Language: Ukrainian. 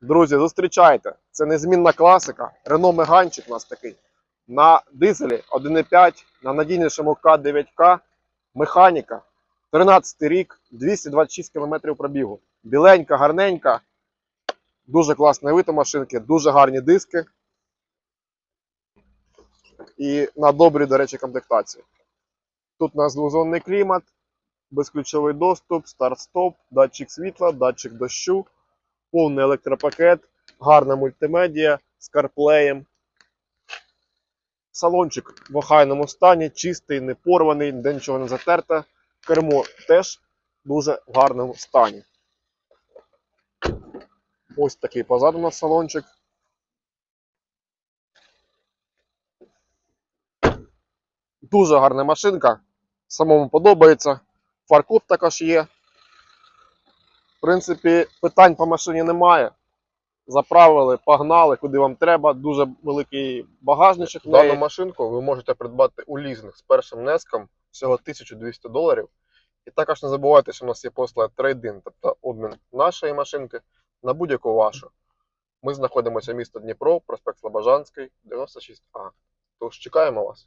Друзі, зустрічайте. Це незмінна класика. Рено Меганчик у нас такий. На дизелі 1.5, на надійнішому К9К, механіка. 13 рік, 226 км пробігу. Біленька, гарненька. Дуже класний вид у машинки, дуже гарні диски. І на добрій, до речі, комплектації. Тут у нас двозонний клімат, безключовий доступ, старт-стоп, датчик світла, датчик дощу, повний електропакет, гарна мультимедіа з карплеєм. Салончик в охайному стані, чистий, не порваний, ніде нічого не затерте. Кермо теж дуже в гарному стані. Ось такий позаду у нас салончик. Дуже гарна машинка. Самому подобається. Фаркоп також є. В принципі, питань по машині немає. Заправили, погнали, куди вам треба. Дуже великий багажничок. в неї. Дану машинку ви можете придбати у лізинг з першим внеском всього 1200 доларів. І також не забувайте, що у нас є послуга трейдин, тобто обмін нашої машинки на будь-яку вашу. Ми знаходимося місто Дніпро, проспект Слобожанський, 96А. Тож чекаємо вас.